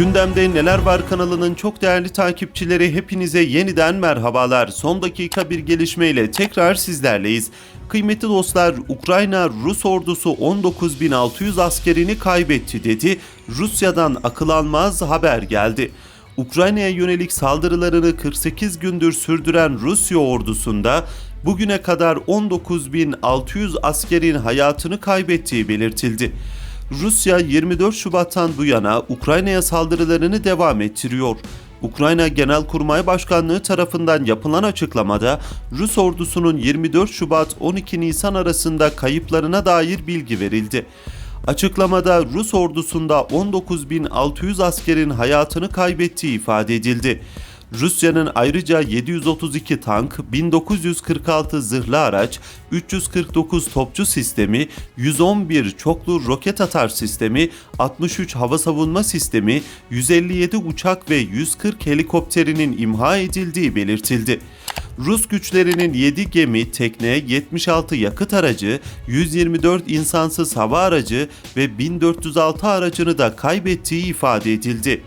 Gündemde Neler Var kanalının çok değerli takipçileri hepinize yeniden merhabalar. Son dakika bir gelişmeyle tekrar sizlerleyiz. Kıymetli dostlar Ukrayna Rus ordusu 19.600 askerini kaybetti dedi. Rusya'dan akıl almaz haber geldi. Ukrayna'ya yönelik saldırılarını 48 gündür sürdüren Rusya ordusunda bugüne kadar 19.600 askerin hayatını kaybettiği belirtildi. Rusya 24 Şubat'tan bu yana Ukrayna'ya saldırılarını devam ettiriyor. Ukrayna Genelkurmay Başkanlığı tarafından yapılan açıklamada Rus ordusunun 24 Şubat 12 Nisan arasında kayıplarına dair bilgi verildi. Açıklamada Rus ordusunda 19.600 askerin hayatını kaybettiği ifade edildi. Rusya'nın ayrıca 732 tank, 1946 zırhlı araç, 349 topçu sistemi, 111 çoklu roket atar sistemi, 63 hava savunma sistemi, 157 uçak ve 140 helikopterinin imha edildiği belirtildi. Rus güçlerinin 7 gemi, tekne, 76 yakıt aracı, 124 insansız hava aracı ve 1406 aracını da kaybettiği ifade edildi.